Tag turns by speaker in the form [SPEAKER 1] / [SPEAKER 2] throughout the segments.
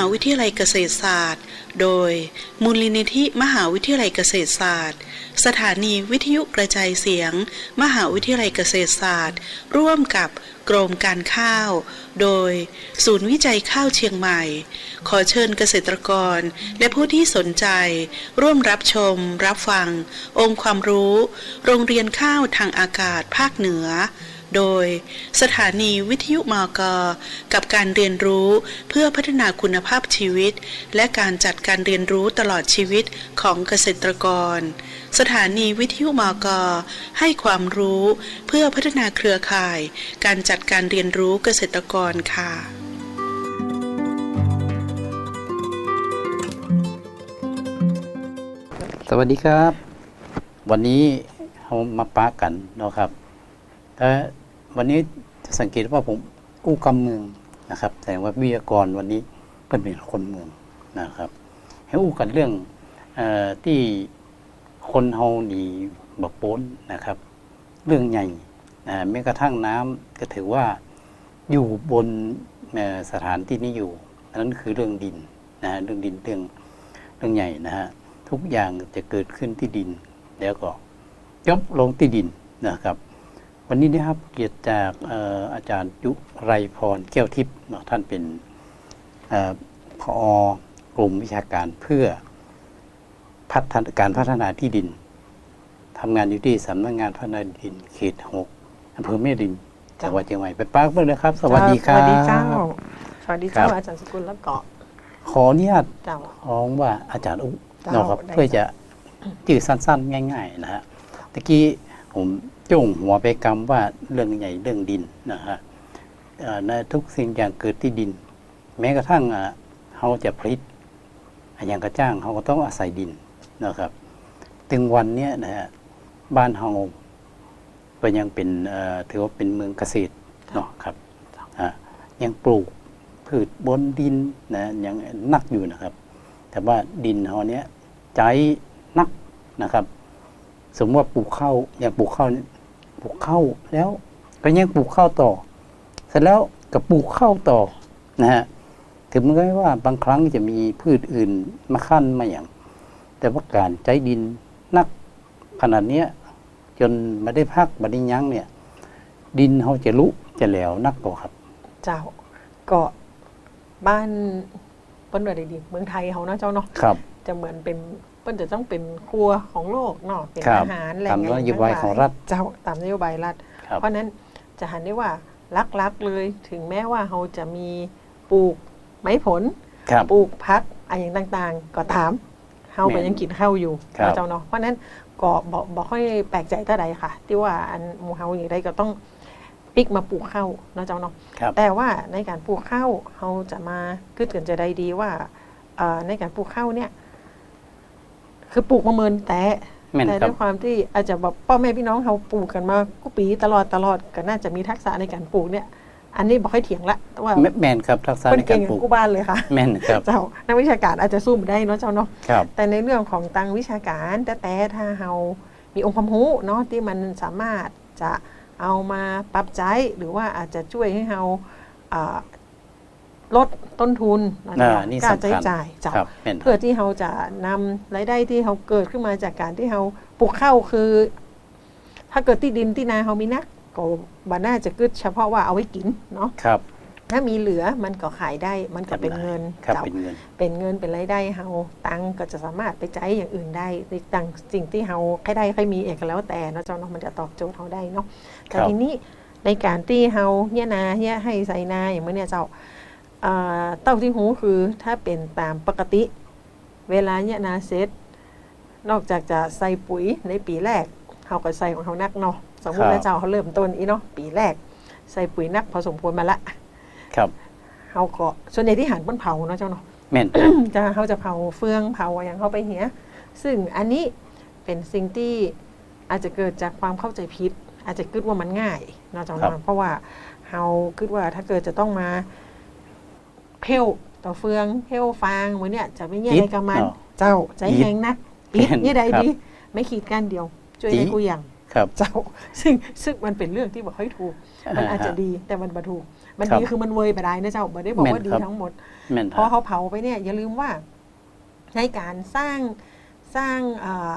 [SPEAKER 1] าวิทยาลัยเกษตรศาสตร์ โดยมูลนิธิมหาวิทยาลัยเกษตรศาสตร์ สถานีวิทยุกระจายเสียง มหาวิทยาลัยเกษตรศาสตร์ ร่วมกับกรมการข้าว โดยศูนย์วิจัยข้าวเชียงใหม่ ขอเชิญเกษตรกรและผู้ที่สนใจ ร่วมรับชม รับฟัง องค์ความรู้ โรงเรียนข้าวทางอากาศภาคเหนือ โดย สถานีวิทยุมอกกับการเรียนรู้เพื่อพัฒนาคุณภาพชีวิต และการจัดการเรียนรู้ตลอดชีวิตของเกษตรกร สถานีวิทยุมอกให้ความรู้เพื่อพัฒนาเครือข่าย การจัดการเรียนรู้เกษตรกรค่ะ
[SPEAKER 2] สวัสดีครับ วันนี้เรามาปะกันเนาะครับแต่ วันนี้จะสังเกตว่าผมกู้กำเมืองนะครับแสดงว่าวิทยากรวันนี้เป็นเป็นคนเมืองนะครับให้อู้กันเรื่องอที่คนเฮาดีบกป้นนะครับ เรื่องใหญ่แม้กระทั่งน้ำก็ถือว่าอยู่บนสถานที่นี้อยู่นนั้นคือเรื่องดินนะฮะเรื่องดินเรื่องเรื่องใหญ่นะฮะทุกอย่างจะเกิดขึ้นที่ดิน แล้วก็จบลงที่ดินนะครับ วันนี้นะครับเกียรติจากเอ่ออาจารย์ยุไรพรแก้วทิพย์เนาะท่านเป็นเออพอกลุ่มวิชาการเพื่อพัฒนาการพัฒนาที่ดินทำงานอยู่ที่สำนักงานพัฒนาดินเขตหกอำเภอแม่ริมจังหวัดเชียงใหม่ไปปักเพื่อนนะครับ สวัสดีครับ
[SPEAKER 3] สวัสดีเจ้าสวัสดีเจ้า
[SPEAKER 2] ครับ
[SPEAKER 3] อาจารย์สกุลและเกาะ
[SPEAKER 2] ขออนุญาต
[SPEAKER 3] เจ้า
[SPEAKER 2] ร้องว่าอาจารย์อุ๊
[SPEAKER 3] เจ้า
[SPEAKER 2] เนาะครับ
[SPEAKER 3] ได้
[SPEAKER 2] เพื่อจะจื่อสั้น ๆ ง่าย ๆ นะฮะตะกี้ ผมจุ่งหัวไปกำว่าเรื่องใหญ่เรื่องดินนะฮะในทุกสิ่งอย่างเกิดที่ดิน แม้กระทั่งเขาจะผลิตอย่างกระจ้างเขาก็ต้องอาศัยดินนะครับถึงวันนี้นะฮะบ้านเฮาก็ยังเป็นถือว่าเป็นเมืองเกษตรเนาะครับยังปลูกพืชบนดินนะยังนักอยู่นะครับ แต่ว่าดินเฮาเนี้ยใจนักนะครับ สมมติว่าปลูกข้าวอย่างปลูกข้าวเนี่ยปลูกข้าวแล้วก็ยังปลูกข้าวต่อ เสร็จแล้วก็ปลูกข้าวต่อนะฮะถึงแม้ว่าบางครั้งจะมีพืชอื่นมาขั้นมาอย่าง แต่ว่าการใจดินนักขนาดเนี้ยจนมาได้พักมาได้ยั้งเนี่ย ดินเขาจะลุจะแหลวนักกว่าครับ
[SPEAKER 3] เจ้าเกาะบ้านเปิ้นว่าได้ดีเมืองไทยเขาเนาะเจ้าเนาะ
[SPEAKER 2] ครับ
[SPEAKER 3] จะเหมือนเป็น เปิ้นจะต้องเป็นครัวของโลกเนาะเป็น
[SPEAKER 2] ครับ
[SPEAKER 3] อาหารแหล่
[SPEAKER 2] ตาม
[SPEAKER 3] ง
[SPEAKER 2] นโยบายของรัฐ
[SPEAKER 3] เจ้าตามนโยบายรัฐ
[SPEAKER 2] ครับ
[SPEAKER 3] เพราะฉะนั้นจะหันได้ว่าลักๆเลยถึงแม้ว่าเขาจะมีปลูกไม้ผล
[SPEAKER 2] ครับ
[SPEAKER 3] ปลูกพักอะไรอย่างต่างๆ ก็ตามเฮาก็
[SPEAKER 2] แม่น
[SPEAKER 3] ยังกินข้าวอยู่
[SPEAKER 2] ครับ
[SPEAKER 3] เนาะเจ้าเนาะเพราะฉะนั้นก็บอกบอกค่อยแปลกใจเท่าใดค่ะ ที่ว่าอันหมูเฮาอย่างไรก็ต้องปิกมาปลูกข้าวเนาะเจ้าเนาะ
[SPEAKER 2] ครับ
[SPEAKER 3] แต่ว่าในการปลูกข้าวเราจะมาคิดกันจะได้ดีว่าเอ่อในการปลูกข้าวเนี่ย คือปลูกมะเมินแต่
[SPEAKER 2] แม่น
[SPEAKER 3] แต่
[SPEAKER 2] ครั
[SPEAKER 3] ด้
[SPEAKER 2] บ
[SPEAKER 3] วยความที่อาจจะแบบพ่อแม่พี่น้องเขาปลูกกันมากุปีตลอดตลอดก็น่าจะมีทักษะในการปลูกเนี่ย อันนี้บอกให้เถียงละว่า
[SPEAKER 2] แม่แม่นครับทักษะ
[SPEAKER 3] เพิ่
[SPEAKER 2] ใน
[SPEAKER 3] น
[SPEAKER 2] กา
[SPEAKER 3] เก่
[SPEAKER 2] รงปลูก
[SPEAKER 3] กูบ้านเลยค่ะ
[SPEAKER 2] แม่นครับ
[SPEAKER 3] เจ้านักวิชาการอาจจะสู้ไม่ได้เนาะเจ้าเนาะ
[SPEAKER 2] ครับ
[SPEAKER 3] แต่ในเรื่องของตังวิชาการแต่แต่ถ้าเรามีองค์ความรู้เนาะที่มันสามารถจะเอามาปรับใช้หรือว่าอาจจะช่วยให้เราอ่า ลดต้นทุนนะ
[SPEAKER 2] อ่า
[SPEAKER 3] เจ้า
[SPEAKER 2] นี่
[SPEAKER 3] การ
[SPEAKER 2] สำ
[SPEAKER 3] ใช้
[SPEAKER 2] คัญ
[SPEAKER 3] จ่ายเจ้า
[SPEAKER 2] ครับแม่น
[SPEAKER 3] เพื่อที่เราจะนำรายได้ที่เราเกิดขึ้นมาจากการที่เราปลูกข้าวคือ ถ้าเกิดที่ดินที่นาเรามีนักก็บาน่าจะกึดเฉพาะว่าเอาไว้กินเนาะ
[SPEAKER 2] ครับ
[SPEAKER 3] ถ้ามีเหลือมันก็ขายได้มันก็เป็นเงิน
[SPEAKER 2] ครับ
[SPEAKER 3] เจ้า
[SPEAKER 2] เป็นเงิน
[SPEAKER 3] เป็นเงินเป็นรายได้เฮาตังค์ก็จะสามารถไปใช้อย่างอื่นได้ในตังสิ่งที่เฮาใครได้ใครมีเอกแล้วแต่เนาะเจ้าเนาะมันจะตอบโจทย์เฮาได้เนาะแต่
[SPEAKER 2] ครับ
[SPEAKER 3] ทีนี้ในการที่เฮาเนี่ยนาเนี่ยให้ใส่นาอย่างเมื่อเนี่ยเจ้า เอ่อเต้าที่หูคือถ้าเป็นตามปกติ เวลาเนี่ยนาเสร็จนอกจากจะใส่ปุ๋ยในปีแรกเฮาก็ใส่ของเฮานักเนาะสมมติ
[SPEAKER 2] ครับ
[SPEAKER 3] ว่าเจ้าเขาเริ่มต้นอีเนาะปีแรก ใส่ปุ๋ยนักพอสมควรมาละ
[SPEAKER 2] ครับ
[SPEAKER 3] เฮาก็ส่วนใหญ่ที่หันบนเผาเนาะเจ้าเนาะ
[SPEAKER 2] แม่น
[SPEAKER 3] จะเขาจะเผาเฟืองเผาอย่างเข้าไปเหียซึ่งอันนี้เป็นสิ่งที่อาจจะเกิดจากความเข้าใจผิด อาจจะคิดว่ามันง่ายเนอกจาก
[SPEAKER 2] ครับ
[SPEAKER 3] นั้นเพราะว่าเราคิดว่าถ้าเกิดจะต้องมา เพ่วต่อเฟืองเพ่วฟางเหมือนเนี่ยจะไม่แย่อะไรกับมัน
[SPEAKER 2] เนาะ
[SPEAKER 3] เจ้าใจแข็งนัก
[SPEAKER 2] อิ
[SPEAKER 3] อิ
[SPEAKER 2] ด
[SPEAKER 3] ดเนี่ยใด
[SPEAKER 2] ครับ
[SPEAKER 3] ดีไม่ขีดก้านเดียวช่วย
[SPEAKER 2] อิ
[SPEAKER 3] ได้
[SPEAKER 2] ด
[SPEAKER 3] กูอย่าง
[SPEAKER 2] ครับ
[SPEAKER 3] เจ้าซึ่งซึ่งมันเป็นเรื่องที่บอกให้ถูก มันอาจจะดีแต่มันบ่ถูก มัน
[SPEAKER 2] ครับ
[SPEAKER 3] ดีคือมันเวยไปได้นะเจ้าบ่ได้บอกว่า
[SPEAKER 2] แม่น
[SPEAKER 3] ดี
[SPEAKER 2] ครับ
[SPEAKER 3] ทั้งหมด
[SPEAKER 2] แม่น
[SPEAKER 3] พอเขาเผาไปเนี่ยอย่าลืมว่าในการสร้างสร้างอ่า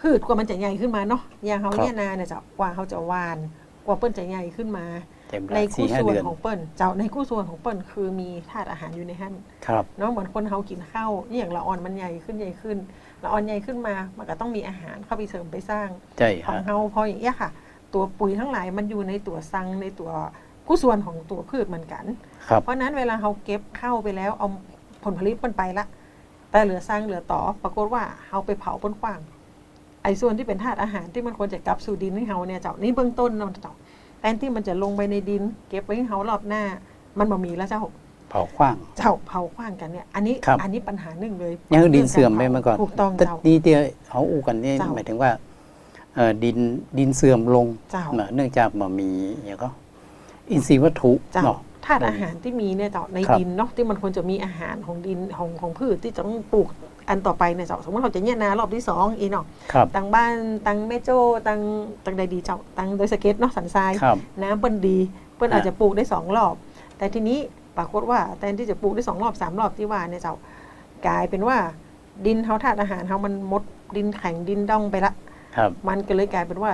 [SPEAKER 3] พืชกว่ามันจะใหญ่ขึ้นมาเนาะอย่างเขาเนี่ยนาเนี่ยเจ้ากว่าเขาจะหวานกว่าเปิ้ลจะใหญ่ขึ้นมา
[SPEAKER 2] เต็ม
[SPEAKER 3] ใน
[SPEAKER 2] ละ
[SPEAKER 3] คู่
[SPEAKER 2] สี่ห้า
[SPEAKER 3] ส่วน
[SPEAKER 2] เดือน
[SPEAKER 3] ของเปิ้ลเจ้าในคู่ส่วนของเปิ้ลคือมีธาตุอาหารอยู่ในหั่น
[SPEAKER 2] ครับ
[SPEAKER 3] เนาะเหมือนคนเขากินข้าวนี่อย่างละอ่อนมันใหญ่ขึ้นใหญ่ขึ้นละอ่อนใหญ่ขึ้นมามันก็ต้องมีอาหารเข้าไปเสริมไปสร้าง
[SPEAKER 2] ใช่
[SPEAKER 3] ของ
[SPEAKER 2] ฮะ
[SPEAKER 3] เฮาพออย่างเงี้ยค่ะ ตัวปุ๋ยทั้งหลายมันอยู่ในตัวซังในตัวกู้ส่วนของตัวพืชเหมือนกัน
[SPEAKER 2] ครับ
[SPEAKER 3] เพราะฉะนั้นเวลาเขาเก็บเข้าไปแล้วเอาผลผลิตมันไปละ แต่เหลือซังเหลือต่อปรากฏว่าเขาไปเผาป้นกว้าง ไอ้ส่วนที่เป็นธาตุอาหารที่มันควรจะกลับสู่ดินให้เขาเนี่ยเจ้านี่เบื้องต้นเนาะเจ้าแท นที่มันจะลงไปในดิน เก็บไว้ให้เขารอบหน้า มันบ่มีแล้วเจ้า
[SPEAKER 2] เผาขว้าง
[SPEAKER 3] เจ้าเผาขว้างกันเนี่ย อันนี้
[SPEAKER 2] ครับ
[SPEAKER 3] อันนี้ปัญหาหนึ่งเลย
[SPEAKER 2] ยังคือดินเสื่อมไปมาก่อน
[SPEAKER 3] ถูกต้อง
[SPEAKER 2] แต่
[SPEAKER 3] เจ้า
[SPEAKER 2] นี่ที่เขาอู้กันนี่
[SPEAKER 3] เจ้า
[SPEAKER 2] หมายถึงว่าเอ่อดินดินเสื่อมลง
[SPEAKER 3] เจ้า
[SPEAKER 2] เนื่องจากมันมีอย่างก็อินทรีย์วัตถุ
[SPEAKER 3] เจ้า
[SPEAKER 2] เนาะ
[SPEAKER 3] ธาตุอาหารที่มีเนี่ยเจ้าใน
[SPEAKER 2] ครับ
[SPEAKER 3] ดินเนาะที่มันควรจะมีอาหารของดินของของพืชที่จะต้องปลูก อันต่อไปเนี่ยเจ้าสมมติเราจะเนี่ยนารอบที่สองอีเนาะ
[SPEAKER 2] ครับ
[SPEAKER 3] ตังบ้านตังแม่โจ้ตังตังใดดีเจ้าตังโดยสเก็ตเนาะสันทราย
[SPEAKER 2] ครับ
[SPEAKER 3] น้ำเปิ้นดีเปิ้น
[SPEAKER 2] ฮะ
[SPEAKER 3] อาจจะปลูกได้สองรอบ แต่ทีนี้ปรากฏว่าแทนที่จะปลูกได้สองรอบสามรอบที่ว่าเนี่ยเจ้ากลายเป็นว่าดินเฮาธาตุอาหารเฮามันหมดดินแข็งดินดองไปละ
[SPEAKER 2] ครับ
[SPEAKER 3] มันก็เลยกลายเป็นว่า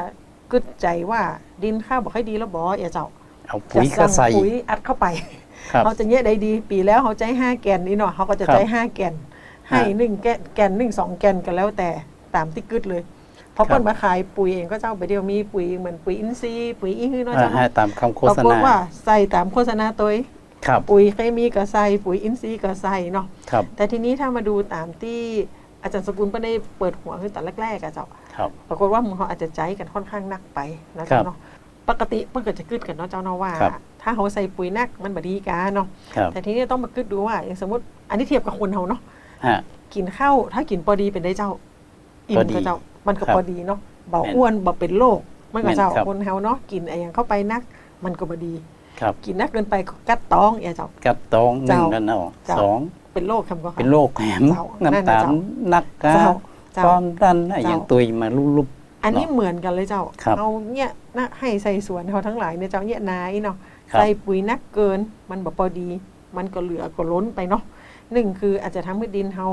[SPEAKER 3] กึดใจว่าดินข้าวบอกให้ดีแล้วบออย่าเจ้า
[SPEAKER 2] เอาปุ๋ย
[SPEAKER 3] จะ
[SPEAKER 2] ก็ใส่
[SPEAKER 3] ปุ๋ยอัดเข้าไป
[SPEAKER 2] ครับ
[SPEAKER 3] เขาจะเนี่ยได้ดี ปีแล้วเขาใจห้าแกนนี่เนาะเขาก็จะ
[SPEAKER 2] ครับ
[SPEAKER 3] ใจห้าแกน ให้
[SPEAKER 2] ฮะ
[SPEAKER 3] หนึ่งแกนแกนหนึ่งสองแกนกันแล้วแต่ตามที่กึดเลยเพราะ
[SPEAKER 2] ครับ
[SPEAKER 3] เปิ้ลมาขายปุ๋ยเองก็เจ้าไปเดียวมีปุ๋ยเหมือนปุ๋ยอินทรีย์ปุ๋ยอีฮื้อเนาะ
[SPEAKER 2] อ่า
[SPEAKER 3] เจ้า
[SPEAKER 2] ให้
[SPEAKER 3] เนาะ
[SPEAKER 2] ตามคำโฆ
[SPEAKER 3] ปรา
[SPEAKER 2] ษ
[SPEAKER 3] กฏ
[SPEAKER 2] ณา
[SPEAKER 3] ว่าใส่ตามโฆษณาตัวเอง
[SPEAKER 2] ครับ
[SPEAKER 3] ปุ๋ยเคมีก็ใส่ปุ๋ยอินทรีย์ก็ใส่เนาะ
[SPEAKER 2] ครับ
[SPEAKER 3] แต่ทีนี้ถ้ามาดูตามที่อาจารย์สกุลเปิ้ลได้เปิดหัวคือแต่แรกๆอะเจ้า
[SPEAKER 2] ครับ
[SPEAKER 3] ปรากฏว่าหมึงเขาอาจจะใจกันค่อนข้างหนักไปนะ
[SPEAKER 2] ครั
[SPEAKER 3] เจ้า
[SPEAKER 2] บ
[SPEAKER 3] เนาะปกติมันก็จะกึดกันเนาะเจ้าเนาะว่า
[SPEAKER 2] ครับ
[SPEAKER 3] ถ้าเขาใส่ปุ๋ยนักมันบดีกาเนาะ
[SPEAKER 2] ครับ
[SPEAKER 3] แต่ทีนี้ต้องมากึดดูว่าอย่างสมมติอันนี้เทียบกับคนเขาเนาะ
[SPEAKER 2] ฮะ
[SPEAKER 3] กินข้าวถ้ากินพอดีเป็นได้เจ้า อิ่
[SPEAKER 2] พ
[SPEAKER 3] ม
[SPEAKER 2] อดี
[SPEAKER 3] ก็เจ้า มันก็
[SPEAKER 2] ครับ
[SPEAKER 3] พอดีเนาะเบา
[SPEAKER 2] แม่น
[SPEAKER 3] อ้วนเบาเป็นโรคมันก็เจ้า
[SPEAKER 2] แม่นครับ
[SPEAKER 3] คนเฮาเนาะกินไอ้อย่างเข้าไปนัก มันก็บดี
[SPEAKER 2] ครับ
[SPEAKER 3] กินนักเกินไปก็กัดต้องเอะเจ้า
[SPEAKER 2] กัดตองหนึ่ง
[SPEAKER 3] เจ้า
[SPEAKER 2] นั่นเนาะ
[SPEAKER 3] เจ้า
[SPEAKER 2] สอง
[SPEAKER 3] เป็นโรคคำก็ค่ะ
[SPEAKER 2] เป็นโรคแหม
[SPEAKER 3] เจ้านั่น
[SPEAKER 2] น้ำตาล
[SPEAKER 3] น่ะเจ้า
[SPEAKER 2] นักกา
[SPEAKER 3] เจ้าเจ้า
[SPEAKER 2] ความดันอะไรอย่าง
[SPEAKER 3] เจ้า
[SPEAKER 2] ตุยมาลุบ
[SPEAKER 3] อันนี้
[SPEAKER 2] เนาะ
[SPEAKER 3] เหมือนกันเลยเจ้า
[SPEAKER 2] ครับ
[SPEAKER 3] เอาเนี่ยนะให้ใส่สวนเขาทั้งหลายเนี่ยเจ้าเนี่ยนายเนาะ
[SPEAKER 2] ครับ
[SPEAKER 3] ใส่ปุ๋ยนักเกินมันบ่พอดี มันก็เหลือก็ล้นไปเนาะ หนึ่งคืออาจจะทำให้ดินเฮา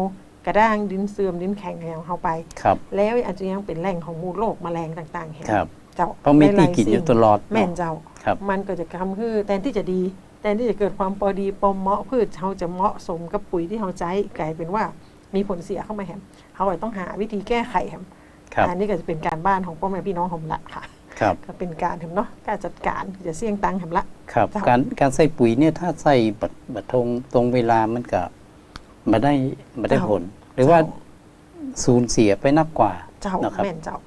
[SPEAKER 3] กระด้างดินเสื่อมดินแข็งของเฮาไป
[SPEAKER 2] ๆครับ
[SPEAKER 3] แล้วอาจจะยังเป็นแหล่งของมูลโรคแมลงต่างๆแห่ง
[SPEAKER 2] ครับ
[SPEAKER 3] เจ้า
[SPEAKER 2] เพราะมี
[SPEAKER 3] หล
[SPEAKER 2] ที่
[SPEAKER 3] ยๆ
[SPEAKER 2] กินอยู่
[SPEAKER 3] สิ่ง
[SPEAKER 2] ตลอด
[SPEAKER 3] แม่น
[SPEAKER 2] เนาะ
[SPEAKER 3] เจ้า
[SPEAKER 2] ครับ
[SPEAKER 3] มันก็จะทำคือแทนที่จะดีแทนที่จะเกิดความพอดีปอมเหมาะพืชเขาจะเหมาะสมกับปุ๋ยที่เขาใช้กลายเป็นว่ามีผลเสียเข้ามาแฮมเขาก็ต้องหาวิธีแก้ไขแฮม
[SPEAKER 2] ครับ
[SPEAKER 3] อันนี้ก็จะเป็นการบ้านของพ่อแม่พี่น้องผมละค่ะ
[SPEAKER 2] ครับ
[SPEAKER 3] ก็เป็นการทำเนาะการจัดการจะเสี่ยงตังค์ทำละ
[SPEAKER 2] ครับ
[SPEAKER 3] เจ้า
[SPEAKER 2] การการใส่ปุ๋ยเนี่ยถ้าใส่บัดบัดทงตรงเวลามันก็ มาได้มาได้ผล หรือว่าสูญเสียไปนักกว่า
[SPEAKER 3] เจ้า
[SPEAKER 2] นะครับ
[SPEAKER 3] แม่นเจ้า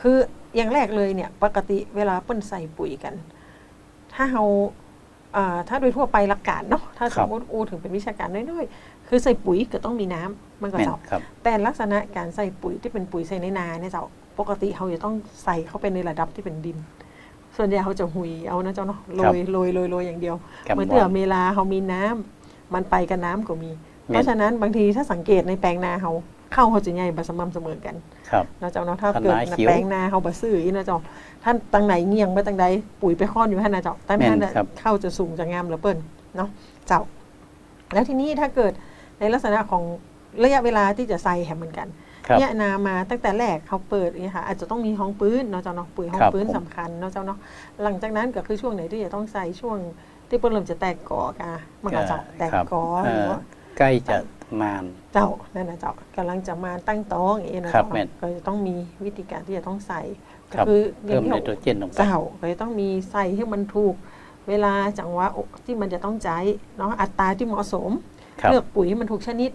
[SPEAKER 3] คืออย่างแรกเลยเนี่ยปกติเวลาเปิ้นใส่ปุ๋ยกัน ถ้าเราอ่าถ้าโดยทั่วไปหลักการเนาะถ้า
[SPEAKER 2] ค
[SPEAKER 3] ส
[SPEAKER 2] รั
[SPEAKER 3] ม
[SPEAKER 2] บ
[SPEAKER 3] มติอูถึงเป็นวิชาการน้อยๆ คือใส่ปุ๋ยก็ต้องมีน้ำมันก็
[SPEAKER 2] แม่น
[SPEAKER 3] เจ้า
[SPEAKER 2] ครับ
[SPEAKER 3] แต่ลักษณะการใส่ปุ๋ยที่เป็นปุ๋ยใส่ในนาเนี่ยเจ้าปกติเขาจะต้องใส่เข้าไปในระดับที่เป็นดิน ส่วนใหญ่เขาจะหุยเอานะเจ้าเนาะโรยโรยโรยโรยอย่างเดียว
[SPEAKER 2] ครับ
[SPEAKER 3] เมื่อเตือเวลาเขามีน้ำมันไปกับน้ำก็มี
[SPEAKER 2] แม่น
[SPEAKER 3] เพราะฉะนั้นบางทีถ้าสังเกตในแปลงนาเขาเข้าเขาจะใหญ่บัสม่ำเสมอกัน
[SPEAKER 2] ครับ
[SPEAKER 3] นะเจ้าเนาะถ้า
[SPEAKER 2] ถ้า
[SPEAKER 3] เกิด
[SPEAKER 2] นาเขียว
[SPEAKER 3] แปลงนาเขาบะซื้ออีนะเจ้าท่านตังไหนเงียงไปตังใดปุ๋ยไปค้อนอยู่ท่านนะเจ้าตั้ง
[SPEAKER 2] แม่น
[SPEAKER 3] ท่านน่ะ
[SPEAKER 2] ครับ
[SPEAKER 3] เข้าจะสูงจะงามเหลือเปิ้นเนาะเจ้า แล้วทีนี้ถ้าเกิดในลักษณะของระยะเวลาที่จะใส่แหมเหมือนกัน
[SPEAKER 2] ครับ
[SPEAKER 3] เนี่ยนามาตั้งแต่แรกเขาเปิดเนี่ยค่ะอาจจะต้องมีห้องปืนเนาะเจ้าเนาะปุ๋ยห้อง
[SPEAKER 2] ครับ
[SPEAKER 3] ปืน
[SPEAKER 2] ผม
[SPEAKER 3] สำคัญเนาะเจ้าเนาะหลังจากนั้นก็คือช่วงไหนที่จะต้องใส่ช่วงที่เปิ้นเริ่มจะแตกกอกันมันก็จะแตก
[SPEAKER 2] ครับ
[SPEAKER 3] กอหรือว่า
[SPEAKER 2] ใกล้จะมาน
[SPEAKER 3] เจ้านั่นนะเจ้ากำลังจะมาตั้งท้องอย่างนี้นะครับ
[SPEAKER 2] แม่น
[SPEAKER 3] ก็จะต้องมีวิธีการที่จะต้องใส่ก็
[SPEAKER 2] ครับ
[SPEAKER 3] คืออ
[SPEAKER 2] เพิ่
[SPEAKER 3] ย่ามงที่
[SPEAKER 2] ไน
[SPEAKER 3] เรา
[SPEAKER 2] โตรเจนลงไป
[SPEAKER 3] เจ้าก็จะต้องมีใส่ให้มันถูก เวลาจังหวะที่มันจะต้องใช้เนาะอัตราที่เหมาะสม
[SPEAKER 2] ครับ
[SPEAKER 3] เลือกปุ๋ยให้มันถูกชนิด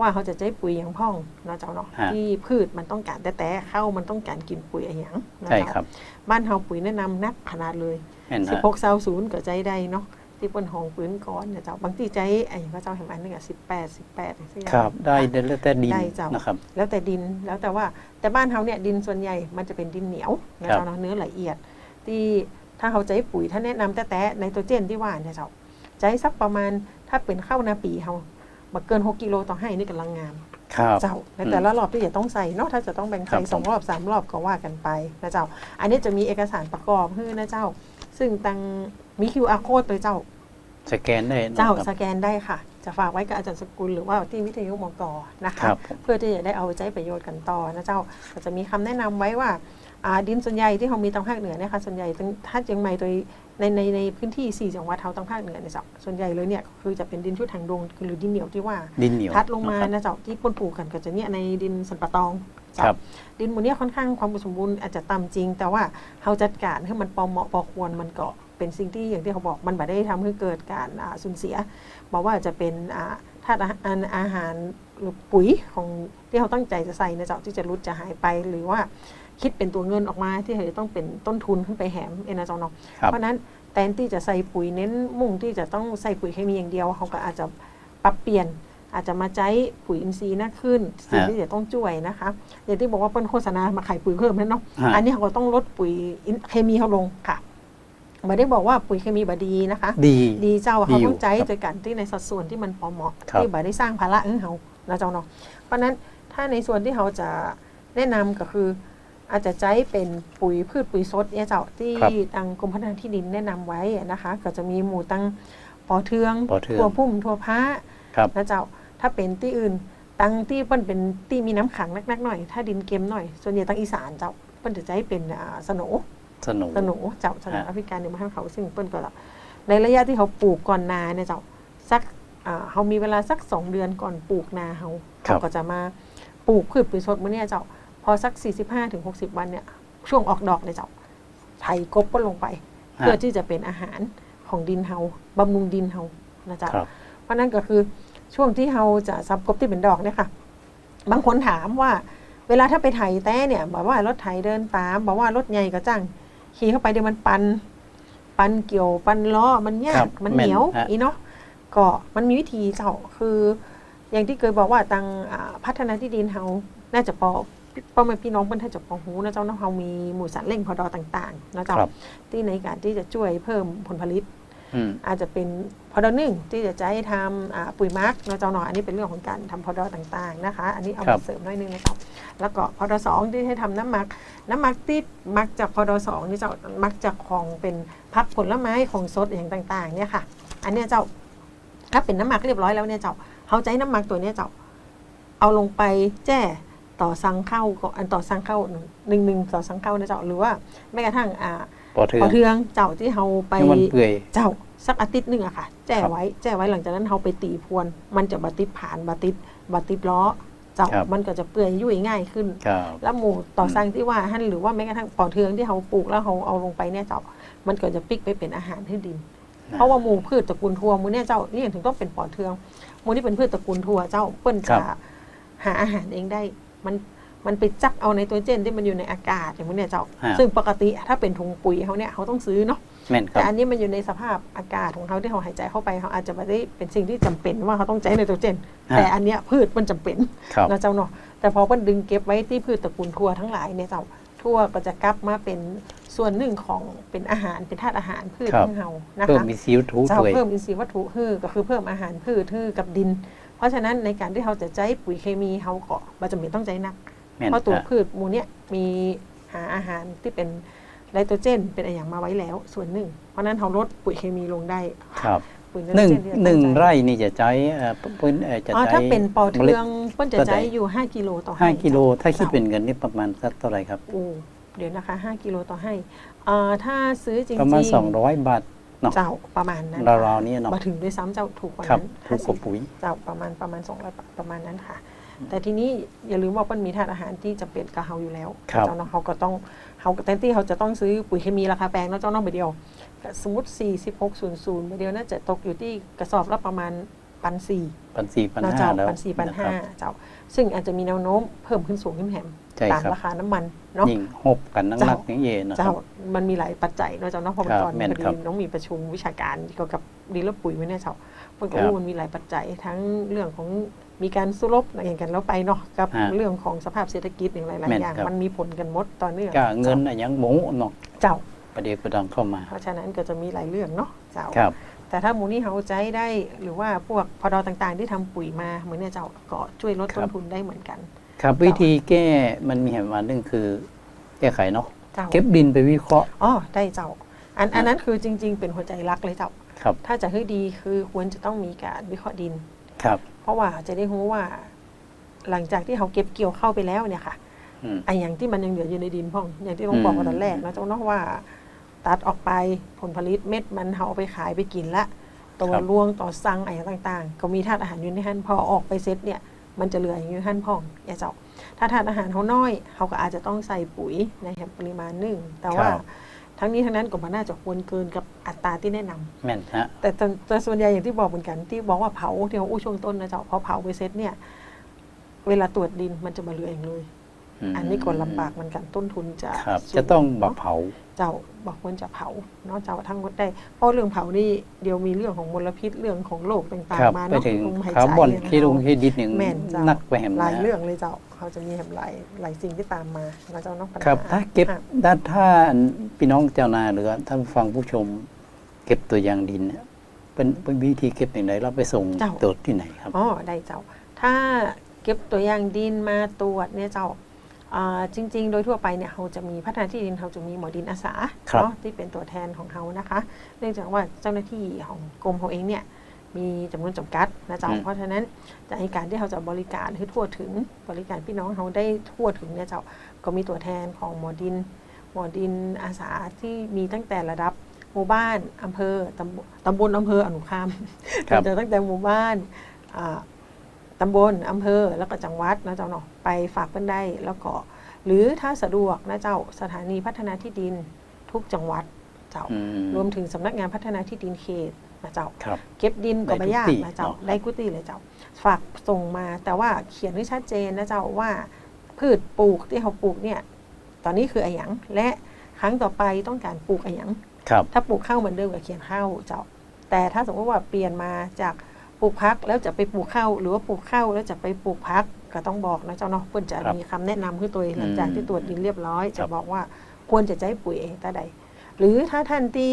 [SPEAKER 3] ว่าเขาจะใช้ปุ๋ยอย่างพ่องเนาะเจ้าเนาะ
[SPEAKER 2] ฮะ
[SPEAKER 3] ที่พืชมันต้องการแต่แต่เข้ามันต้องการกินปุ๋ยอะไรอย่างเนาะ
[SPEAKER 2] ใช่
[SPEAKER 3] เจ้า
[SPEAKER 2] ครับ
[SPEAKER 3] บ้านเฮาปุ๋ยแนะนำนักขนาดเลย
[SPEAKER 2] แม่น
[SPEAKER 3] สิบ
[SPEAKER 2] ฮะ
[SPEAKER 3] หกเซาศูนย์ก็ใจได้เนาะ ที่เปิ้นหองปืนก่อนเนี่ยเจ้าบางที่ใจไอ้พระเจ้าแห่งอันหนึงอะสิบแปดสิบแปด
[SPEAKER 2] ครับ ได้แล้วแต่ดิน
[SPEAKER 3] ได้เจ้า
[SPEAKER 2] นะครับ
[SPEAKER 3] แล้วแต่ดินแล้วแต่ว่าแต่บ้านเฮาเนี่ยดินส่วนใหญ่มันจะเป็นดินเหนียวนะ
[SPEAKER 2] ครั
[SPEAKER 3] เจ้า
[SPEAKER 2] บ
[SPEAKER 3] เนาะเนื้อละเอียด ที่ถ้าเขาใจปุ๋ยถ้าแนะนำแต่แต่ไนโตรเจนที่ว่าเนี่ยเจ้าใจสักประมาณถ้าเป็นข้าวนาปีเฮาบักเกิน6กิโลต่อให้นี่กำลังงาม
[SPEAKER 2] ครับ
[SPEAKER 3] เจ้าในแต่ละรอบที่จะต้องใส่เนาะถ้าจะต้องแบ่ง
[SPEAKER 2] ครั
[SPEAKER 3] ใส่
[SPEAKER 2] บ
[SPEAKER 3] สองรอบสามรอบก็ว่ากันไปนะเจ้า อันนี้จะมีเอกสารประกอบให้นะเจ้า ซึ่งตังมี QR code เลยเจ้า
[SPEAKER 2] สแกนได้นะ
[SPEAKER 3] เจ้า
[SPEAKER 2] ค
[SPEAKER 3] ส
[SPEAKER 2] รับ
[SPEAKER 3] แกนได้ค่ะ จะฝากไว้กับอาจารย์สกุลหรือว่าที่วิทยุมกนะ
[SPEAKER 2] ค
[SPEAKER 3] คะ
[SPEAKER 2] รับผม
[SPEAKER 3] เพื่อที่จะได้เอาไปใช้ประโยชน์กันต่อนะเจ้าก็จะมีคำแนะนำไว้ว่าอ่าดินส่วนใหญ่ที่เขามีทางภาคเหนือเนี่ยค่ะส่วนใหญ่ทั้งถ้าเชียงใหม่โดยในในในพื้นที่สี่จังหวัดเทาทางภาคเหนือเนี่ยเจ้าส่วนใหญ่เลยเนี่ยคือจะเป็นดินชุดทางดงหรือดินเหนียวที่ว่า
[SPEAKER 2] ดินเหนียว
[SPEAKER 3] ทัดลงมา
[SPEAKER 2] นะครับ
[SPEAKER 3] นะเจ้าที่ปนปลูกกันก็จะเนี่ยในดินสันปะตองเจ้า
[SPEAKER 2] ครับ
[SPEAKER 3] ดินหมูเนี่ยค่อนข้างความอุดมสมบูรณ์อาจจะต่ำจริง แต่ว่าเขาจัดการให้มันพอเหมาะพอควรมันก็ เป็นสิ่งที่อย่างที่เขาบอกมันไม่ได้ทำให้เกิดการอ่าสูญเสียบอกว่าจะเป็นอ่าธาตุอาหารอาหารหรือปุ๋ยของที่เขาตั้งใจจะใส่นะเจ้าที่จะรุดจะหายไปหรือว่าคิดเป็นตัวเงินออกมาที่เขาจะต้องเป็นต้นทุนขึ้นไปแหมเอ็นนะเจ้าเนาะ
[SPEAKER 2] ครับ
[SPEAKER 3] เพราะฉะนั้นแทนที่จะใส่ปุ๋ยเน้นมุ่งที่จะต้องใส่ปุ๋ยเคมีอย่างเดียว เขาก็อาจจะปรับเปลี่ยนอาจจะมาใช้ปุ๋ยอินทรีย์มากขึ้นสิ่งที่จะต้องช่วยนะคะอย่างที่บอกว่าเปิ้ลโฆษณามาขายปุ๋ยเพิ่มแล้วเนาะ
[SPEAKER 2] ฮะ
[SPEAKER 3] อันนี้เขาก็ต้องลดปุ๋ยอินเคมีเขาลงค่ะ ไม่ได้บอกว่าปุ๋ยเคมีบดีนะคะ
[SPEAKER 2] ดี
[SPEAKER 3] ดีเจ้า
[SPEAKER 2] ดี
[SPEAKER 3] เขา
[SPEAKER 2] อยู่
[SPEAKER 3] ต้องใจ
[SPEAKER 2] ครับ
[SPEAKER 3] โดยการที่ในสัดส่วนที่มันพอเหมาะ
[SPEAKER 2] ครับ
[SPEAKER 3] ที่บ่ได้สร้างภาระให้เขานะเจ้าเนาะเพราะฉะนั้นถ้าในส่วนที่เขาจะแนะนำก็คือ อาจจะใช้เป็นปุ๋ยพืชปุ๋ยสดเนี่ยเจ้าที่
[SPEAKER 2] ครับ
[SPEAKER 3] ทางกรมพัฒนาที่ดินแนะนำไว้นะคะ ก็จะมีหมู่ตั้งปอเทือง
[SPEAKER 2] ปอเทือง
[SPEAKER 3] ทั่วพุ่มทั่วพระ
[SPEAKER 2] ครับ
[SPEAKER 3] นะเจ้าถ้าเป็นที่อื่นตั้งที่เปิ้นเป็นที่มีน้ำขังนักๆหน่อย ถ้าดินเค็มหน่อย ส่วนใหญ่ตั้งอีสานเจ้าเปิ้นจะใช้เป็นอ่าสโหน
[SPEAKER 2] สนุก
[SPEAKER 3] สโหนเจ้าสโหน
[SPEAKER 2] ฮะ
[SPEAKER 3] แอฟริกาในมหาเขาซึ่งเปิ้นก็ละในระยะที่เขาปลูกก่อนนาเนี่ยเจ้าสักอ่าเขามีเวลาสักสองเดือนก่อนปลูกนาเขา
[SPEAKER 2] ครั
[SPEAKER 3] เขา
[SPEAKER 2] บ
[SPEAKER 3] ก็จะมาปลูกพืชปุ๋ยสดมื่อเนี่ยเจ้าพอสัก 45ถึง60 วันเนี่ยช่วงออกดอกเนี่ยเจ้าไถกบก็ลงไป เพื่อที่จะเป็นอาหารของดินเฮาบำรุงดินเฮานะเจ้า
[SPEAKER 2] ครับ
[SPEAKER 3] เพราะนั่นก็คือช่วงที่เราจะซับกบที่เป็นดอกเนี่ยค่ะ บางคนถามว่า เวลาถ้าไปไถแต้เนี่ยบอกว่ารถไถเดินตามบอกว่ารถใหญ่ก็จัง ขี่เข้าไปเดี๋ยวมันปัน ปันเกี่ยวปันล้อมันยา
[SPEAKER 2] ครั
[SPEAKER 3] ก
[SPEAKER 2] บ
[SPEAKER 3] มันเหนียว
[SPEAKER 2] แม่นฮะ
[SPEAKER 3] อีเนาะก็มันมีวิธีเจ้าคือ อย่างที่เคยบอกว่าตังอ่าพัฒนาที่ดินเฮาน่าจะปอป้อแม่พี่น้องเพิ่นถ้าจะปอหูนะเจ้าเนาะเฮามีหมู่สัตว์เล่งพอดอต่างๆนะเจ้า
[SPEAKER 2] ครับ
[SPEAKER 3] ที่ในการที่จะช่วยเพิ่มผลผลิต
[SPEAKER 2] อา
[SPEAKER 3] จจะเป็นพอดหนึ่งที่จะใช้ทำปุ๋ยมาร์กเนาเจ้าหน่อยอันนี้เป็นเรื่องของการทำพอดต่างๆนะคะ อันนี้เอามาเสริมหน้อยนึงนะครับ แล้วก็พอดสองที่ให้ทำน้ำหมัก น้ำหมักที่มักจากพอดสองนี่เจ้ามักจากของเป็นพักผลไม้ของสดอย่างต่างๆ เนี่ยค่ะ อันนี้เจ้าถ้าเป็นน้ำหมักเรียบร้อยแล้วเนี่ยเจ้าเขาใจน้ำหมักตัวเนี้ยเจ้าเอาลงไปแจ้ต่อสังเข้าอันต่อสังเข้าหนึ่งหนึ่งต่อสังเข้านะเจ้าหรือว่าแม้กระทั่งอ่า
[SPEAKER 2] ปอเทือ
[SPEAKER 3] พองเทืองเจ้าที่เราไป
[SPEAKER 2] ให้มันเปื่อย
[SPEAKER 3] เจ้าสักอาทิตย์หนึ่งอะค่ะ แจ้
[SPEAKER 2] ครับ
[SPEAKER 3] ไว้แจ้ไว้หลังจากนั้นเราไปตีพรวน มันจะบาติดผ่านบาติดบาติดล้อเจ้า
[SPEAKER 2] ครับ
[SPEAKER 3] มันก็จะเปื่อยยุ่ยง่ายขึ้น
[SPEAKER 2] ครับ
[SPEAKER 3] แล้วหมู่ต่อสร้างที่ว่าท่านหรือว่าแม้กระทั่งปอเทืองที่เราปลูกแล้วเราเอาลงไปเนี่ยเจ้ามันก็จะพลิกไปเป็นอาหารให้ดิน
[SPEAKER 2] นะ
[SPEAKER 3] เพราะว่าหมู่พืชตระกูลทั่วหมู่เนี่ยเจ้านี่ถึงต้องเป็นปอเทืองหมู่นี่เป็นพืชตระกูลทั่วเจ้าเปิ้น
[SPEAKER 2] ครั
[SPEAKER 3] จะ
[SPEAKER 2] บ
[SPEAKER 3] หาอาหารเองได้มัน มันไปจักเอาในตัวเจนที่มันอยู่ในอากาศอย่างพวกเนี่ยเจ้า
[SPEAKER 2] ฮะ
[SPEAKER 3] ซึ่งปกติถ้าเป็นถุงปุ๋ยเขาเนี่ยเขาต้องซื้อเนาะ
[SPEAKER 2] แม่นครั
[SPEAKER 3] แต่
[SPEAKER 2] บ
[SPEAKER 3] อันนี้มันอยู่ในสภาพอากาศของเขาที่เขาหายใจเข้าไปเขาอาจจะไม่ได้เป็นสิ่งที่จำเป็นว่าเขาต้องใช้ไนโตรเจน
[SPEAKER 2] ฮะ
[SPEAKER 3] แต่อันเนี้ยพืชมันจำเป็น
[SPEAKER 2] ครับ
[SPEAKER 3] นะเจ้าเนาะ แต่พอเพิ่นดึงเก็บไว้ที่พืชตระกูลทั่วทั้งหลายเนี่ยเจ้าทั่วก็จะกลับมาเป็นส่วนหนึ่งของเป็นอาหารเป็นธาตุอาหารพืช
[SPEAKER 2] ครับ
[SPEAKER 3] ของเฮานะ
[SPEAKER 2] เพิ่ม
[SPEAKER 3] คะ
[SPEAKER 2] มีซีอิ๊วทู
[SPEAKER 3] เจ้า
[SPEAKER 2] ด้วย
[SPEAKER 3] เพิ่มอินทรีย์วัตถุฮือก็คือเพิ่มอาหารพืชฮือกับดิน เพราะฉะนั้นในการที่เขาจะใช้ปุ๋ยเคมีเขาก็บ่จำเป็นต้องใช้หนัก
[SPEAKER 2] แม่น
[SPEAKER 3] เพราะตัว
[SPEAKER 2] ฮะ
[SPEAKER 3] พืชหมูเนี่ยมีหาอาหารที่เป็นไนโตรเจน เป็นอะไรอย่างมาไว้แล้วส่วนหนึ่ง เพราะฉะนั้นเขาลดปุ๋ยเคมีลงได้
[SPEAKER 2] ครับ
[SPEAKER 3] ปุ๋ยไน
[SPEAKER 2] ห
[SPEAKER 3] โตร
[SPEAKER 2] นึ่ง
[SPEAKER 3] เจนที่จะ
[SPEAKER 2] หนึ่ง
[SPEAKER 3] ต้องใช้
[SPEAKER 2] ไร่นี่จะใช้เอ่อพื้นเอ่อจะ
[SPEAKER 3] อ๋อ
[SPEAKER 2] ใช้
[SPEAKER 3] ถ้าเป็นปอเทือง
[SPEAKER 2] มล็ด
[SPEAKER 3] เปิ้นจะ
[SPEAKER 2] ก็ได้
[SPEAKER 3] ใช้อยู่ 5 กิโลต่อ
[SPEAKER 2] ห้า
[SPEAKER 3] ให้
[SPEAKER 2] กิโลถ้าคิด
[SPEAKER 3] จ้
[SPEAKER 2] เป็นเงินนี่ประมาณสักเท่าไหร่ครับ
[SPEAKER 3] โอ้เดี๋ยวนะคะ 5 กิโลต่อให้อ่าถ้าซื้อจริงๆ
[SPEAKER 2] ประมาณสองร้อยบาทเนาะ
[SPEAKER 3] เจ้าประมาณนั้น
[SPEAKER 2] ราวๆนี้เนาะ
[SPEAKER 3] มาถึงด้วยซ้ำเจ้าถูกกว่า
[SPEAKER 2] ครับ
[SPEAKER 3] นั้น
[SPEAKER 2] ถูกกว่าปุ๋ย
[SPEAKER 3] เจ้าประมาณประมาณ200บาทประมาณนั้นค่ะ แต่ทีนี้อย่าลืมว่าเปิ้นมีธาตุอาหารที่จำเป็นกับเฮาอยู่แล้ว
[SPEAKER 2] ครับ
[SPEAKER 3] เจ้าเนาะเขาก็ต้องเขาแทนที่เขาจะต้องซื้อปุ๋ยเคมีราคาแพงแล้วเจ้าเนาะไปเดียว สมมติ 4600ไปเดียวน่าจะตกอยู่ที่กระสอบละประมาณปันสี่
[SPEAKER 2] พันสี่พัน
[SPEAKER 3] เนาะ
[SPEAKER 2] ห้า
[SPEAKER 3] เจ้า
[SPEAKER 2] แล้ว
[SPEAKER 3] ปันสี่ปันห้าะ
[SPEAKER 2] ครับ
[SPEAKER 3] เจ้า ซึ่งอาจจะมีแนวโน้มเพิ่มขึ้นสูงขึ้นแหม
[SPEAKER 2] ใช่
[SPEAKER 3] ตาม
[SPEAKER 2] ครับ
[SPEAKER 3] ราคาน้ำมันเนาะ
[SPEAKER 2] ยิ่งหบกันนัก
[SPEAKER 3] เจ้า
[SPEAKER 2] นักอย่างเย่นะค
[SPEAKER 3] เจ้า
[SPEAKER 2] รับ
[SPEAKER 3] มันมีหลายปัจจัยเนาะเจ้าเนาะเพอ
[SPEAKER 2] ครับ
[SPEAKER 3] ตอน
[SPEAKER 2] แม่น
[SPEAKER 3] พอดี
[SPEAKER 2] ครับ
[SPEAKER 3] น้องมีประชุมวิชาการเกี่ยวกับดินและปุ๋ยไว้เนี่ยเจ้ามันก็
[SPEAKER 2] ครับ
[SPEAKER 3] โอ้มันมีหลายปัจจัยทั้งเรื่องของ มีการสู้รบอะไรอย่างกันแล้วไปเนาะกับ
[SPEAKER 2] ฮะ
[SPEAKER 3] เรื่องของสภาพเศรษฐกิจอย่างหลาย
[SPEAKER 2] แม่
[SPEAKER 3] ๆ
[SPEAKER 2] น
[SPEAKER 3] อย่าง
[SPEAKER 2] ครับ
[SPEAKER 3] มันมีผลกันหมดต่อเนื่อง
[SPEAKER 2] ก็เงินอะยังหมูเนาะ
[SPEAKER 3] เจ้า
[SPEAKER 2] ประเดี๋ยวประดังเข้ามา
[SPEAKER 3] เพราะฉะนั้นก็จะมีหลายเรื่องเนาะเจ้า
[SPEAKER 2] ครับ
[SPEAKER 3] แต่ถ้าหมูนี่เขาใจได้หรือว่าพวกพอดอต่างๆ ที่ทำปุ๋ยมาเหมือนเนี่ยเจ้าก็ช่วยลด
[SPEAKER 2] ครับ
[SPEAKER 3] ต้นทุนได้เหมือนกัน
[SPEAKER 2] ครับวิธีแก้มันมีเหตุมาหนึ่งคือ แก้ไขเนาะ
[SPEAKER 3] เจ้า
[SPEAKER 2] เก็บดินไปวิเคราะห์
[SPEAKER 3] อ๋อได้เจ้า อันอันนั้นคือจริง ๆ เป็นหัวใจรักเลยเจ้า
[SPEAKER 2] ครับ
[SPEAKER 3] ถ้าจะให้ดีคือควรจะต้องมีการวิเคราะห์ดิน
[SPEAKER 2] ครับ
[SPEAKER 3] เพราะว่าจะได้รู้ว่า หลังจากที่เขาเก็บเกี่ยวเข้าไปแล้วเนี่ยค่ะ
[SPEAKER 2] อืม
[SPEAKER 3] ไอ้อย่างที่มันยังเหลืออยู่ในดินพ่อง อย่างที่ลุงบอกมาตอนแรกนะเจ้าเนาะว่า ตัดออกไปผลผลิตเม็ดมันเขาเอาไปขายไปกินละตัว
[SPEAKER 2] ครับ
[SPEAKER 3] รวงต่อซังอะไรต่างๆ ก็มีธาตุอาหารอยู่ในหันพอออกไปเซตเนี่ย มันจะเหลืออย่างนี้หันพ่องอย่าเจ้าถ้าธาตุอาหารเขาน้อยเขาก็อาจจะต้องใส่ปุ๋ยในปริมาณหนึ่งแต่ว่า
[SPEAKER 2] ครับ
[SPEAKER 3] ทั้งนี้ทั้งนั้นก็มันน่าจะควรเกินกับอัตราที่แนะนำ
[SPEAKER 2] แม่นฮะ
[SPEAKER 3] แต่แต่แต่ส่วนใหญ่อย่างที่บอกเหมือนกันที่บอกว่าเผาที่เขาอู้ช่วงต้นนะเจ้าพอเผาไปเซตเนี่ย เวลาตรวจดินมันจะมาเหลือเองเลย
[SPEAKER 2] ม
[SPEAKER 3] อันนี้ก็ลำบากเหมือนกันต้นทุนจะ
[SPEAKER 2] ครับ
[SPEAKER 3] สู
[SPEAKER 2] จะต้องบั
[SPEAKER 3] เนาะ
[SPEAKER 2] เผา
[SPEAKER 3] เจ้าบอกควรจะเผาเนาะเจ้าทั้งหมดได้ เพราะเรื่องเผานี่เดี๋ยวมีเรื่องของมลพิษเรื่องของโรคต่าง
[SPEAKER 2] ครับ
[SPEAKER 3] ๆมา
[SPEAKER 2] ไป
[SPEAKER 3] เนาะ
[SPEAKER 2] ถึง
[SPEAKER 3] ลมหาย
[SPEAKER 2] คา
[SPEAKER 3] ใจ
[SPEAKER 2] ร์บอน
[SPEAKER 3] เนี่ย
[SPEAKER 2] ที่ลงที่ดินหนึ่ง
[SPEAKER 3] แม่นเจ้า
[SPEAKER 2] นักไปแหม
[SPEAKER 3] หลาย
[SPEAKER 2] นะ
[SPEAKER 3] เรื่องเลยเจ้าเขาจะมีแหมหลายหลายสิ่งที่ตามมานะเจ้าเนาะปัญห
[SPEAKER 2] ครับ ถ้าเก็บ
[SPEAKER 3] อะ
[SPEAKER 2] ด้านถ้าพี่น้องเจ้านาหรือว่าท่านฟังผู้ชม เก็บตัวอย่างดินเนี่ยเป็นเป็นวิธีเก็บอย่างไรเราไปส่ง
[SPEAKER 3] เจ้า
[SPEAKER 2] ตรวจที่ไหนครับ
[SPEAKER 3] อ๋อได้เจ้า ถ้าเก็บตัวอย่างดินมาตรวจเนี่ยเจ้าอ่า จริง ๆ โดยทั่วไปเนี่ยเราจะมีพัฒนาที่ดินเราจะมีหมอดินอาสา
[SPEAKER 2] ครับ
[SPEAKER 3] เนาะที่เป็นตัวแทนของเรานะคะ เนื่องจากว่าเจ้าหน้าที่ของกรมเขาเองเนี่ยมีจำนวนจำกัดนะเจ้า
[SPEAKER 2] อืม
[SPEAKER 3] เพราะฉะนั้นจากการที่เราจะบริการให้ทั่วถึงบริการพี่น้องเราได้ทั่วถึงเนี่ยเจ้าก็มีตัวแทนของหมอดิน หมอดินอาสาที่มีตั้งแต่ระดับหมู่บ้านอำเภอตำบลตำบลอำเภออนุคาม
[SPEAKER 2] ครับ
[SPEAKER 3] จะตั้งแต่หมู่บ้านอ่า ตำบลอำเภอแล้วก็จังหวัดนะเจ้าเนาะไปฝากเพื่อนได้แล้วก็หรือถ้าสะดวกนะเจ้าสถานีพัฒนาที่ดินทุกจังหวัดเจ้า
[SPEAKER 2] อืม
[SPEAKER 3] รวมถึงสำนักงานพัฒนาที่ดินเขตนะเจ้า
[SPEAKER 2] ครับ
[SPEAKER 3] เก็บดินก็ไม่ยาก
[SPEAKER 2] ได้ทุกที่
[SPEAKER 3] นะเจ้า
[SPEAKER 2] เนาะ
[SPEAKER 3] ได้กุฏิเลยเจ้า ฝากส่งมาแต่ว่าเขียนให้ชัดเจนนะเจ้าว่าพืชปลูกที่เขาปลูกเนี่ยตอนนี้คืออะไรหยังและครั้งต่อไปต้องการปลูกอะไรหยัง
[SPEAKER 2] ครับ
[SPEAKER 3] ถ้าปลูกข้าวเหมือนเดิมก็เขียนข้าวเจ้า แต่ถ้าสมมติว่าเปลี่ยนมาจาก ปลูกพักแล้วจะไปปลูกข้าวหรือว่าปลูกข้าวแล้วจะไปปลูกพักก็ต้องบอกนะเจ้าเนาะเพื่อนจะ
[SPEAKER 2] ครับ
[SPEAKER 3] มีคำแนะนำขึ้นตัวเองหลังจากที่ตรวจดินเรียบร้อย
[SPEAKER 2] ครั
[SPEAKER 3] จะ
[SPEAKER 2] บ
[SPEAKER 3] บอกว่าควรจะใช้ปุ๋ยเองแต่ใด หรือถ้าท่านที่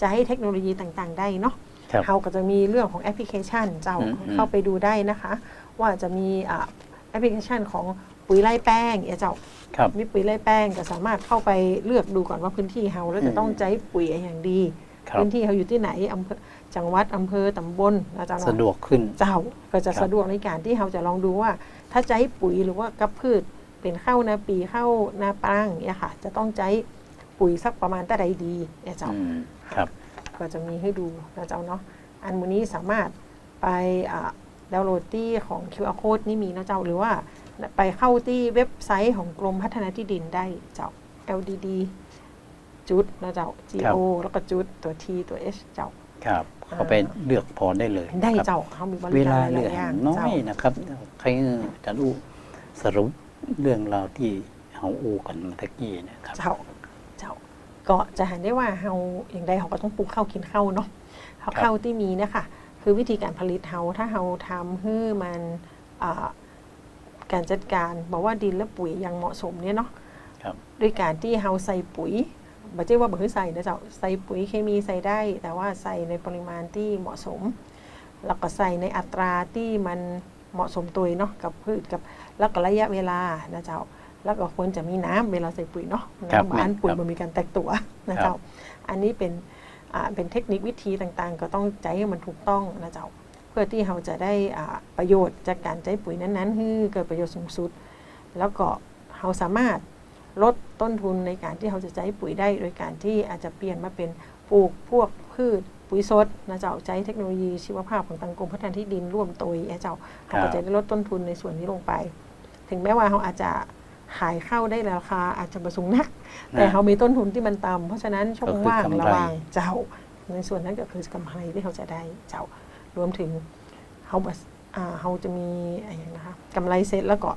[SPEAKER 3] จะให้เทคโนโลยีต่างๆ ได้เนาะ
[SPEAKER 2] ครับ
[SPEAKER 3] เขาก็จะมีเรื่องของแอปพลิเคชันเจ้า
[SPEAKER 2] อืมอืม
[SPEAKER 3] เข้าไปดูได้นะคะ ว่าจะมีอ่าแอปพลิเคชันของปุ๋ยไล่แป้งเนี่ยเจ้า
[SPEAKER 2] ครับ
[SPEAKER 3] มีปุ๋ยไล่แป้งก็สามารถเข้าไปเลือกดูก่อนว่าพื้นที่เฮาแล้วจะต้องใช้ปุ๋ยอย่างดี
[SPEAKER 2] ครับ
[SPEAKER 3] พื้นที่เขาอยู่ที่ไหนอำเภอจังหวัดอำเภอตำบลนะเจ้าเนาะ
[SPEAKER 2] สะดวกขึ้น
[SPEAKER 3] เจ้าก็จะ
[SPEAKER 2] ครับ
[SPEAKER 3] สะดวกในการที่เราจะลองดูว่า ถ้าใช้ปุ๋ยหรือว่ากับพืชเป็นข้าวนาปีข้าวนาปรังเนี่ยค่ะ จะต้องใช้ปุ๋ยสักประมาณแต่ใดดีเนี่ยเจ้า
[SPEAKER 2] อืมครับ
[SPEAKER 3] ก็จะมีให้ดูนะเจ้าเนาะอันมือนี้สามารถไปอ่าดาวน์โหลดที่ของ QR code นี่มีนะเจ้าหรือว่าไปเข้าที่เว็บไซต์ของกรมพัฒนาที่ดินได้เจ้า LDD จุดนะเจ้า
[SPEAKER 2] ครับ
[SPEAKER 3] GO แล้วก็จุดตัว T ตัว H เจ้า
[SPEAKER 2] ครับเขาไปเลือกพอได้เลย
[SPEAKER 3] ได้
[SPEAKER 2] ครับ
[SPEAKER 3] เจ้าเขามีบ
[SPEAKER 2] เว
[SPEAKER 3] ริกา
[SPEAKER 2] ลาร
[SPEAKER 3] ห
[SPEAKER 2] เหลื
[SPEAKER 3] ลา
[SPEAKER 2] อย
[SPEAKER 3] ๆอย่าง
[SPEAKER 2] น้อ
[SPEAKER 3] เจ้า
[SPEAKER 2] ยนะครับใครจะรู้สรุปเรื่องราวที่เขาอูกันเมื่อตะกี้เนะครับ
[SPEAKER 3] เจ้าเจ้าก็จะเห็นได้ว่าเฮาอย่างใดเขาก็ต้องปลูกข้าวกินข้าวเนาะเขา
[SPEAKER 2] ครับ
[SPEAKER 3] ข้าวที่มีเนี่ยค่ะคือวิธีการผลิตเฮาถ้าเฮาทำให้มันอ่าการจัดการบอกว่าดินและปุ๋ยยังเหมาะสมเนี่ยเนาะ
[SPEAKER 2] ครับ
[SPEAKER 3] ด้วยการที่เฮาใส่ปุ๋ย บ่ใช่ว่าบ่ให้ใส่นะเจ้าใส่ปุ๋ยเคมีใส่ได้ แต่ว่าใส่ในปริมาณที่เหมาะสม แล้วก็ใส่ในอัตราที่มันเหมาะสมตัวเนาะกับพืชกับแล้วก็ระยะเวลานะเจ้า แล้วก็ควรจะมีน้ำเวลาใส่ปุ๋ยเนาะ
[SPEAKER 2] ครับ
[SPEAKER 3] น้ำหวานปุ๋ย
[SPEAKER 2] ครับ
[SPEAKER 3] มันมีการแตกตัวนะ
[SPEAKER 2] ครั
[SPEAKER 3] เจ้า
[SPEAKER 2] บ
[SPEAKER 3] อันนี้เป็นอ่าเป็นเทคนิควิธีต่างๆ ก็ต้องใจให้มันถูกต้องนะเจ้า เพื่อที่เราจะได้อ่าประโยชน์จากการใช้ปุ๋ยนั้นๆให้เกิดประโยชน์สูงสุด แล้วก็เราสามารถ ลดต้นทุนในการที่เราจะใช้ปุ๋ยได้ โดยการที่อาจจะเปลี่ยนมาเป็นปลูกพวกพืชปุ๋ยสดนะเจ้าใช้เทคโนโลยีชีวภาพของทางกรมพัฒนาที่ดินร่วมตัวเจ้าเราก็จะได้ลดต้นทุนในส่วนนี้ลงไป ถึงแม้ว่าเราอาจจะขายเข้าได้ราคาอาจจะประสูงนัก แต่เขามีต้นทุนที่มันต่ำเพราะฉะนั้นช่องว่าง
[SPEAKER 2] ระ
[SPEAKER 3] หว่างเจ้า ในส่วนนั้นก็คือกำไรที่เขาจะได้เจ้ารวมถึงเขาอาเขาจะมีอะไรอย่างนะคะกำไรเสร็จแล้วก็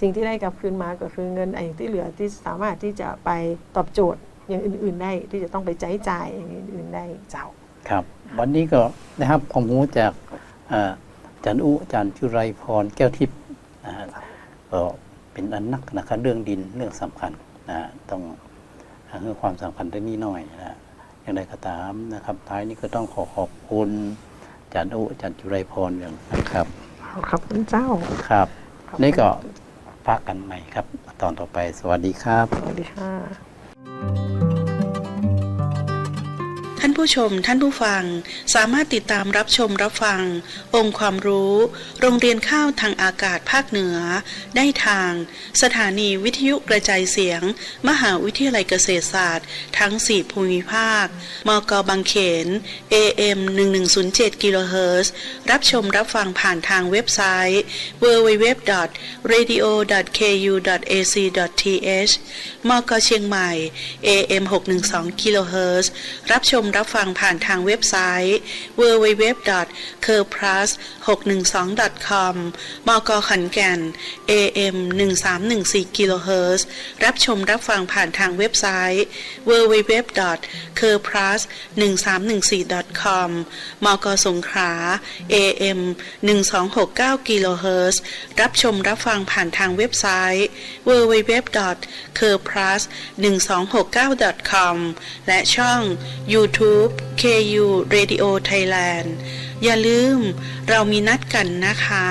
[SPEAKER 3] สิ่งที่ได้กลับคืนมาก็คือเงินไอ้ที่เหลือที่สามารถที่จะไปตอบโจทย์อย่างอื่น ๆ ได้ที่จะต้องไปใช้จ่ายอย่างอื่นๆได้เจ้า
[SPEAKER 2] ครับ วันนี้ก็นะครับความรู้จากเอ่ออาจารย์อุอาจารย์จุไรพรแก้วทิพย์นะฮะก็เป็นอันนักนะครับเรื่องดินเรื่องสำคัญนะฮะต้องให้ความสำคัญเรื่องนี้หน่อยนะฮะอย่างไรก็ตามนะครับ ท้ายนี้ก็ต้องขอขอบคุณอาจารย์อุอาจารย์จุไรพรอย่างนะครับ
[SPEAKER 3] ขอบคุณเจ้า
[SPEAKER 2] ครับ
[SPEAKER 3] ขอบคุณ
[SPEAKER 2] นี่ก็ พักกันใหม่ครับ ตอนต่อไปสวัสดีครับ
[SPEAKER 3] สวัสดีค่ะ
[SPEAKER 1] ท่านผู้ชมท่านผู้ฟังสามารถติดตามรับชมรับฟัง องค์ความรู้ โรงเรียนข้าวทางอากาศภาคเหนือ ได้ทาง สถานีวิทยุกระจายเสียง มหาวิทยาลัยเกษตรศาสตร์ ทั้ง 4 ภูมิภาค มกบางเขน AM 1107กิโลเฮิรตซ์รับชมรับฟังผ่านทางเว็บไซต์ www.radio.ku.ac.th มกเชียงใหม่ AM 612กิโลเฮิรตซ์รับชมรับฟังผ่านทางเว็บไซต์ www.kerplus612.com มกขอนแก่น AM 1314กิโลเฮิรตซ์รับชมรับฟังผ่านทางเว็บไซต์ www.kerplus1314.com มกสงขลา AM 1269กิโลเฮิรตซ์รับชมรับฟังผ่านทางเว็บไซต์ www.kerplus1269.com และช่อง YouTube YouTube KU Radio Thailand อย่าลืมเรามีนัดกันนะคะ